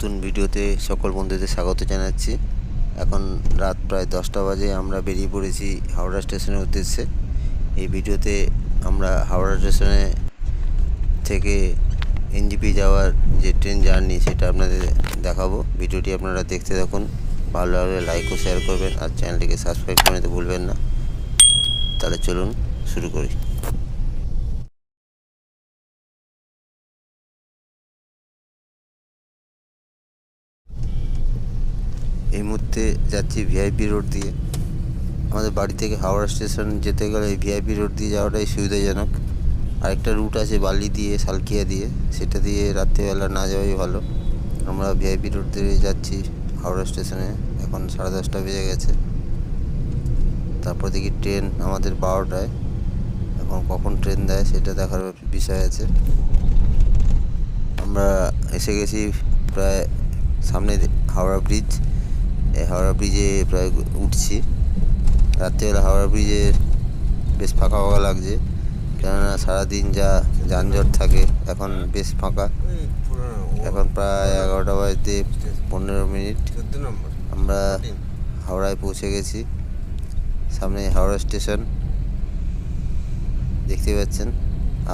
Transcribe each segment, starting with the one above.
নতুন ভিডিওতে সকল বন্ধুদের স্বাগত জানাচ্ছি। এখন রাত প্রায় দশটা বাজে, আমরা বেরিয়ে পড়েছি হাওড়া স্টেশনের উদ্দেশ্যে। এই ভিডিওতে আমরা হাওড়া স্টেশনে থেকে এনজিপি যাওয়ার যে ট্রেন জার্নি, সেটা আপনাদের দেখাবো। ভিডিওটি আপনারা দেখতে থাকুন। ভালো লাগলে লাইক ও শেয়ার করবেন আর চ্যানেলটিকে সাবস্ক্রাইব করে নিতে ভুলবেন না। তাহলে চলুন শুরু করি। এই মুহূর্তে যাচ্ছি ভিআইপি রোড দিয়ে। আমাদের বাড়ি থেকে হাওড়া স্টেশন যেতে গেলে এই ভিআইপি রোড দিয়ে যাওয়াটাই সুবিধাজনক। আরেকটা রুট আছে বালি দিয়ে, সালকিয়া দিয়ে। সেটা দিয়ে রাত্রিবেলা না যাওয়াই ভালো। আমরা ভিআইপি রোড দিয়ে যাচ্ছি হাওড়া স্টেশনে। এখন সাড়ে দশটা বেজে গেছে। তারপর দেখি ট্রেন আমাদের বারোটায়। এখন কখন ট্রেন দেয় সেটা দেখার বিষয় আছে। আমরা এসে গেছি প্রায় সামনে হাওড়া ব্রিজ হাওড়া ব্রিজে প্রায় উঠছি। রাত্রিবেলা হাওড়া ব্রিজে বেশ ফাঁকা ফাঁকা লাগছে, কেননা সারাদিন যা যানজট থাকে এখন বেশ ফাঁকা। এখন প্রায় এগারোটা বাজতে পনেরো মিনিট। আমরা হাওড়ায় পৌঁছে গেছি। সামনে হাওড়া স্টেশন, দেখতে পাচ্ছেন।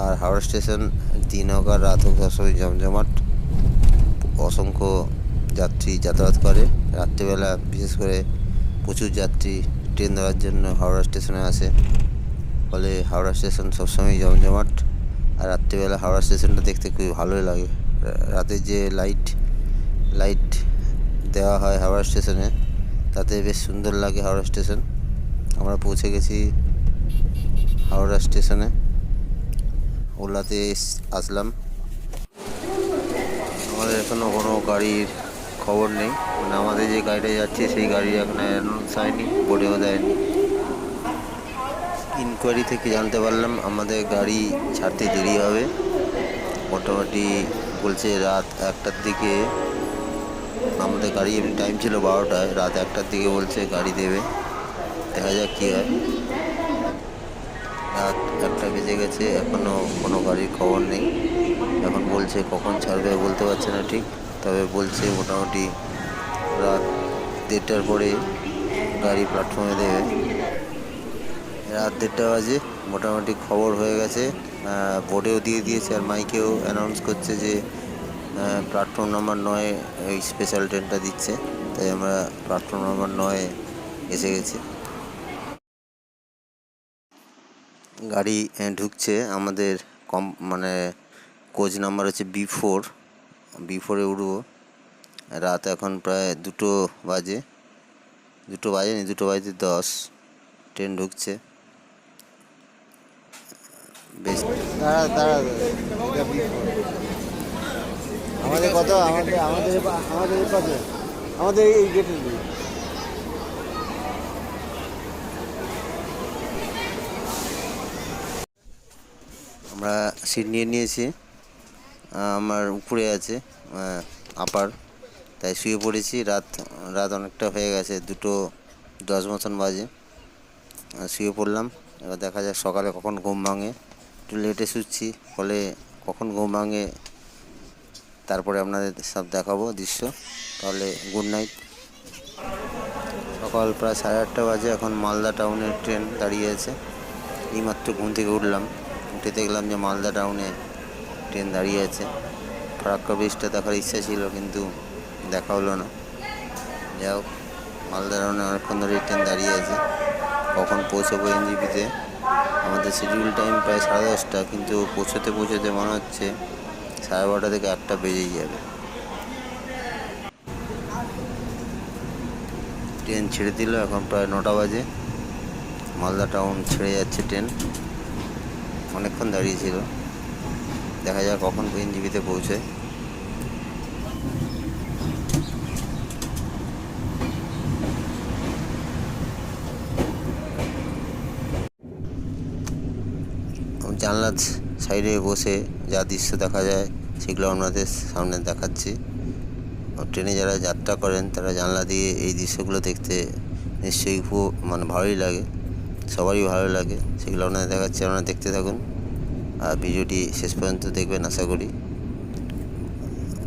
আর হাওড়া স্টেশন দিন হোক আর রাত হোক সবসময় জমজমাট। অসংখ্য যাত্রী যাতায়াত করে। রাত্রিবেলা, বিশেষ করে প্রচুর যাত্রী ট্রেন ধরার জন্য হাওড়া স্টেশনে আসে। ফলে হাওড়া স্টেশন সবসময় জমজমাট। আর রাত্রিবেলা হাওড়া স্টেশনটা দেখতে খুবই ভালোই লাগে। রাতে যে লাইট লাইট দেওয়া হয় হাওড়া স্টেশনে তাতে বেশ সুন্দর লাগে হাওড়া স্টেশন আমরা পৌঁছে গেছি হাওড়া স্টেশনে ওলাতে আসলাম। আমাদের এখনও কোনো গাড়ির খবর নেই। মানে আমাদের যে গাড়িটা যাচ্ছে, সেই গাড়ি এখন অ্যানাউন্স হয়নি বোর্ডেও দেয়নি। ইনকোয়ারি থেকে জানতে পারলাম, আমাদের গাড়ি ছাড়তে দেরি হবে। মোটামুটি বলছে রাত একটার দিকে। আমাদের গাড়ি এমনি টাইম ছিল বারোটায়, রাত একটার দিকে বলছে গাড়ি দেবে। দেখা যাক কী হয়। রাত একটা বেজে গেছে এখনও কোনো গাড়ির খবর নেই। এখন বলছে কখন ছাড়বে বলতে পারছে না ঠিক। তবে বলছে মোটামুটি রাত দেড়টার পরে গাড়ি প্ল্যাটফর্মে দেবে। রাত দেড়টা বাজে, মোটামুটি খবর হয়ে গেছে। বোর্ডেও দিয়ে দিয়েছে আর মাইকেও অ্যানাউন্স করছে যে প্ল্যাটফর্ম নাম্বার নয় এই স্পেশাল ট্রেনটা দিচ্ছে। তাই আমরা প্ল্যাটফর্ম নাম্বার নয় এসে গেছি। গাড়ি ঢুকছে। আমাদের কম মানে কোচ নাম্বার হচ্ছে বি ফোর বি ফোরে উঠবো রাত এখন প্রায় দুটো বাজে। দুটো বাজেনি, দুটো বাজতে দশ। ট্রেন ঢুকছে। বেশ, দাঁড়া দাঁড়া আমাদের কত? আমাদের আমাদের আমাদের পাশে আমাদের এই গেটের আমরা সিট নিয়ে নিয়েছি। আমার উপরে আছে আপার তাই শুয়ে পড়েছি। রাত রাত অনেকটা হয়ে গেছে, দুটো দশ মতন বাজে। শুয়ে পড়লাম। এবার দেখা যাক সকালে কখন ঘুম ভাঙে। একটু লেটে শুচ্ছি। ফলে কখন ঘুম ভাঙে তারপরে আপনাদের সব দেখাবো দৃশ্য। তাহলে গুড নাইট সকাল প্রায় সাড়ে আটটা বাজে। এখন মালদা টাউনের ট্রেন দাঁড়িয়ে আছে। এইমাত্র ঘুম থেকে উঠলাম। উঠে দেখলাম যে মালদা টাউনে ট্রেন দাঁড়িয়ে আছে। ফারাক্কা ব্রিজটা দেখার ইচ্ছা ছিল, কিন্তু দেখা হলো না। যাই হোক মালদা অনেকক্ষণ ধরে ট্রেন দাঁড়িয়ে আছে। কখন পৌঁছবো এনজিপিতে? আমাদের শিডিউল টাইম প্রায় সাড়ে দশটা, কিন্তু পৌঁছতে পৌঁছতে মনে হচ্ছে সাড়ে বারোটা থেকে একটা বেজেই যাবে। ট্রেন ছেড়ে দিল, এখন প্রায় নটা বাজে। মালদা টাউন ছেড়ে যাচ্ছে ট্রেন অনেকক্ষণ দাঁড়িয়ে ছিল। দেখা যাক কখন এনজিবিতে পৌঁছে জানলার সাইডে বসে যা দৃশ্য দেখা যায়, সেগুলো আপনাদের সামনে দেখাচ্ছি। ট্রেনে যারা যাত্রা করেন, তারা জানলা দিয়ে এই দৃশ্যগুলো দেখতে নিশ্চয়ই খুব মানে ভালোই লাগে। সবারই ভালো লাগে। সেগুলো আপনাদের দেখাচ্ছি, আপনারা দেখতে থাকুন। ভিডিওটি শেষ পর্যন্ত দেখবেন, আশা করি।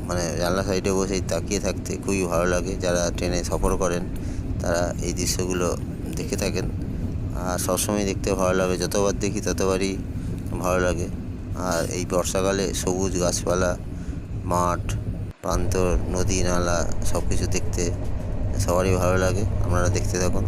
মানে জানলা সাইডে বসেই তাকিয়ে থাকতে খুবই ভালো লাগে। যারা ট্রেনে সফর করেন, তারা এই দৃশ্যগুলো দেখে থাকেন। আর সবসময় দেখতে ভালো লাগে, যতবার দেখি ততবারই ভালো লাগে। আর এই বর্ষাকালে সবুজ গাছপালা, মাঠ, প্রান্তর, নদী, নালা সব কিছু দেখতে সবারই ভালো লাগে। আপনারা দেখতে থাকুন।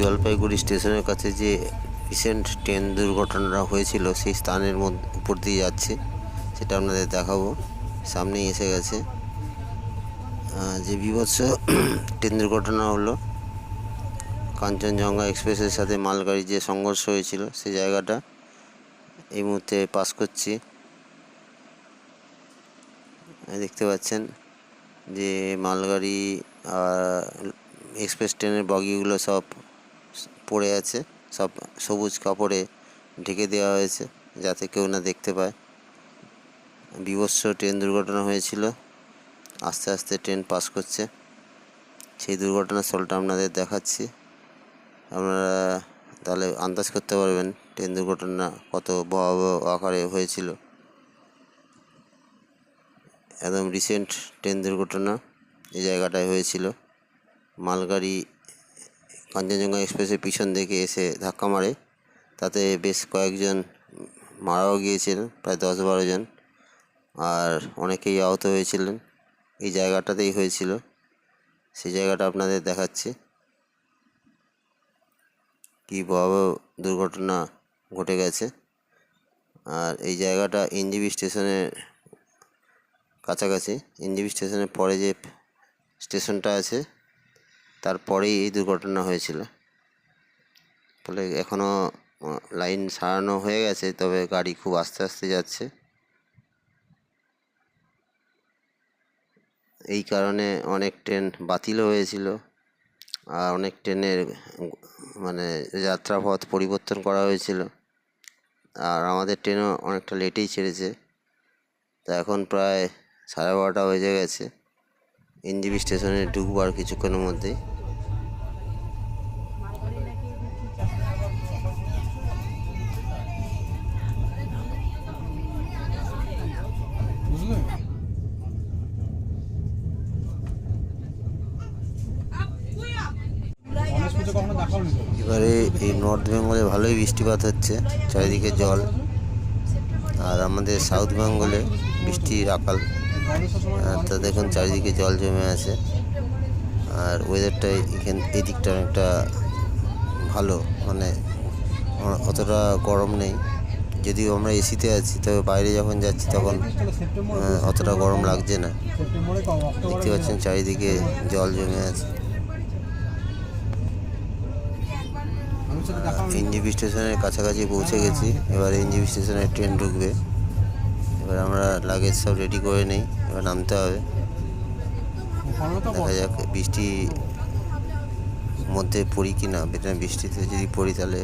জলপাইগুড়ি স্টেশনের কাছে যে রিসেন্ট ট্রেন দুর্ঘটনাটা হয়েছিল, সেই স্থানের মধ্যে, উপর দিয়ে যাচ্ছে, সেটা আপনাদের দেখাবো। সামনেই এসে গেছে। যে বিভৎস ট্রেন দুর্ঘটনা হলো, কাঞ্চনজঙ্ঘা এক্সপ্রেসের সাথে মালগাড়ি যে সংঘর্ষ হয়েছিল, সেই জায়গাটা এই মুহূর্তে পাস করছি। দেখতে পাচ্ছেন যে মালগাড়ি আর এক্সপ্রেস ট্রেনের বগিগুলো সব পড়ে আছে, সব সবুজ কাপড়ে ঢেকে দেওয়া হয়েছে যাতে কেউ না দেখতে পায়। বিভৎস ট্রেন দুর্ঘটনা হয়েছিল, আস্তে আস্তে ট্রেন পাস করছে। সেই দুর্ঘটনার স্থলটা আপনাদের দেখাচ্ছি। আপনারা তাহলে আন্দাজ করতে পারবেন ট্রেন দুর্ঘটনা কত ভয়াবহ আকারে হয়েছিল। একদম রিসেন্ট ট্রেন দুর্ঘটনা এই জায়গাটায় হয়েছিল। মালগাড়ি কাঞ্চনজঙ্ঘা এক্সপ্রেসের পিছন দিকে এসে ধাক্কা মারে। তাতে বেশ কয়েকজন মারাও গিয়েছিলেন, প্রায় দশ বারো জন। আর অনেকেই আহত হয়েছিলেন। এই জায়গাটাতেই হয়েছিল। সেই জায়গাটা আপনাদের দেখাচ্ছি। কি ভয়াবহ দুর্ঘটনা ঘটে গেছে। আর এই জায়গাটা এনজিবি স্টেশনের কাছাকাছি। এনজিবি স্টেশনের পরে যে স্টেশনটা আছে তারপরেই এই দুর্ঘটনা হয়েছিল। ফলে এখনও লাইন সারানো হয়ে গেছে, তবে গাড়ি খুব আস্তে আস্তে যাচ্ছে। এই কারণে অনেক ট্রেন বাতিলও হয়েছিল আর অনেক ট্রেনের মানে যাত্রাপথ পরিবর্তন করা হয়েছিল। আর আমাদের ট্রেনও অনেকটা লেটেই ছেড়েছে। তা এখন প্রায় সাড়ে বারোটা বেজে গেছে। এনজিবি স্টেশনে ঢুকবো আর কিছুক্ষণের মধ্যেই। এবারে এই নর্থ বেঙ্গলে ভালোই বৃষ্টিপাত হচ্ছে, চারিদিকে জল। আর আমাদের সাউথ বেঙ্গলে বৃষ্টির আকাল। তা দেখুন চারিদিকে জল জমে আছে। আর ওয়েদারটা এখান, এদিকটা অনেকটা ভালো মানে অতটা গরম নেই। যদিও আমরা এসিতে আছি, তবে বাইরে যখন যাচ্ছি তখন অতটা গরম লাগছে না। দেখতে পাচ্ছেন চারিদিকে জল জমে আছে। এনজিবি স্টেশনের কাছাকাছি পৌঁছে গেছি। এবার এনজিবি স্টেশনে ট্রেন ঢুকবে। এবার আমরা লাগেজ সব রেডি করে নেই, এবার নামতে হবে। দেখা যাক বৃষ্টি মধ্যে পড়ি কি না বৃষ্টিতে যদি পড়ি তাহলে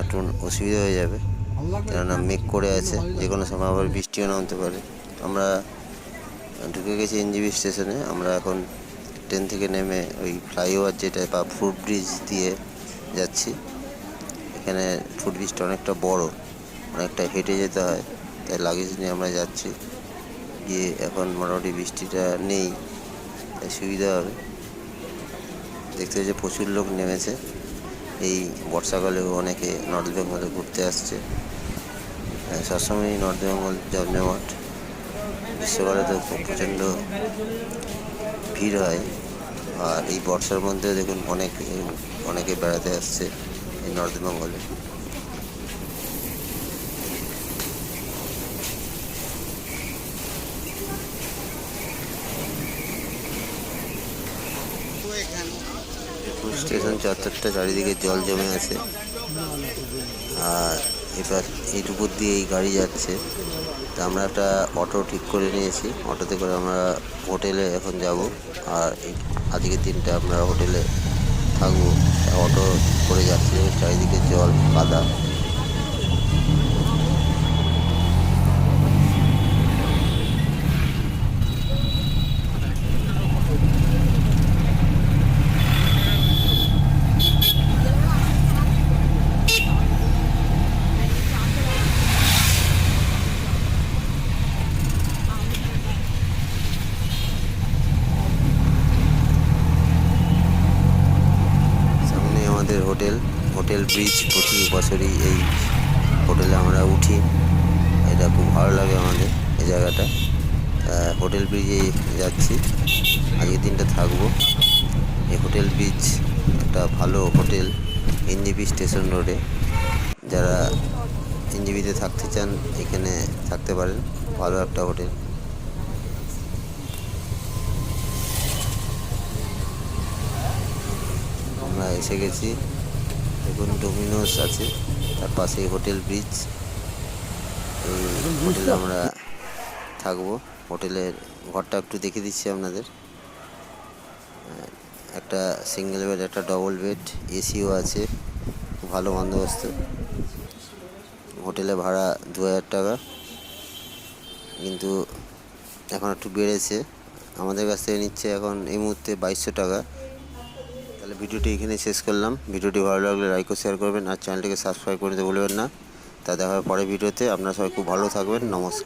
একটু অসুবিধা হয়ে যাবে। কেননা মেঘ করে আছে, যে কোনো সময় আবার বৃষ্টিও নামতে পারে। আমরা ঢুকে গেছি এনজিবি স্টেশনে, আমরা এখন ট্রেন থেকে নেমে ওই ফ্লাইওভার যেটা বা ফুট ব্রিজ দিয়ে যাচ্ছি। এখানে ফুট ব্রিজটা অনেকটা বড়, অনেকটা হেঁটে যেতে হয়। তাই লাগেজ নিয়ে আমরা যাচ্ছি। গিয়ে এখন মোটামুটি বৃষ্টিটা নেই তাই সুবিধা হবে। দেখতে যে প্রচুর লোক নেমেছে। এই বর্ষাকালেও অনেকে নর্থ বেঙ্গলে ঘুরতে আসছে। আহ, সবসময়ই নর্থ বেঙ্গল জমজমাট গ্রীষ্মকালে তো প্রচণ্ড ভিড় হয়। আর এই বর্ষার মধ্যেও দেখুন অনেক অনেকে বেড়াতে আসছে এই নর্থ বেঙ্গলে স্টেশন চত্বরটা চারিদিকে জল জমে আছে। আর এবার এইটুকুর দিয়ে এই গাড়ি যাচ্ছে। তা আমরা একটা অটো ঠিক করে নিয়েছি। অটোতে করে আমরা হোটেলে এখন যাব। আর আজকের দিনটা আমরা হোটেলে থাকব। অটো করে যাচ্ছি। চারিদিকে জল কাদা সামনে আমাদের হোটেল হোটেল ব্রিজ প্রতি বছরই এই হোটেলে আমরা উঠি। এটা খুব ভালো লাগে আমাদের এই জায়গাটা। হোটেল ব্রিজে যাচ্ছি। আজকের দিনটা থাকব। এই হোটেল ব্রিজ একটা ভালো হোটেল এনজিপি স্টেশন রোডে যারা এনজিপিতে থাকতে চান, এখানে থাকতে পারেন। ভালো একটা হোটেল আমরা এসে গেছি। দেখুন ডোমিনোস আছে। তার পাশেই হোটেল ব্রিজ এই হোটেলে আমরা থাকব। হোটেলের ঘরটা একটু দেখে দিচ্ছি আপনাদের। একটা সিঙ্গেল বেড একটা ডবল বেড এসিও আছে। ভালো বন্দোবস্ত। হোটেলে ভাড়া দু হাজার টাকা। কিন্তু এখন একটু বেড়েছে। আমাদের কাছ থেকে নিচ্ছে এখন এই মুহূর্তে বাইশশো টাকা। তাহলে ভিডিওটি এখানে শেষ করলাম। ভিডিওটি ভালো লাগলে লাইক ও শেয়ার করবেন আর চ্যানেলটিকে সাবস্ক্রাইব করে দিতে ভুলবেন না। তা দেখা হবে পরের ভিডিওতে। আপনারা সবাই খুব ভালো থাকবেন। নমস্কার।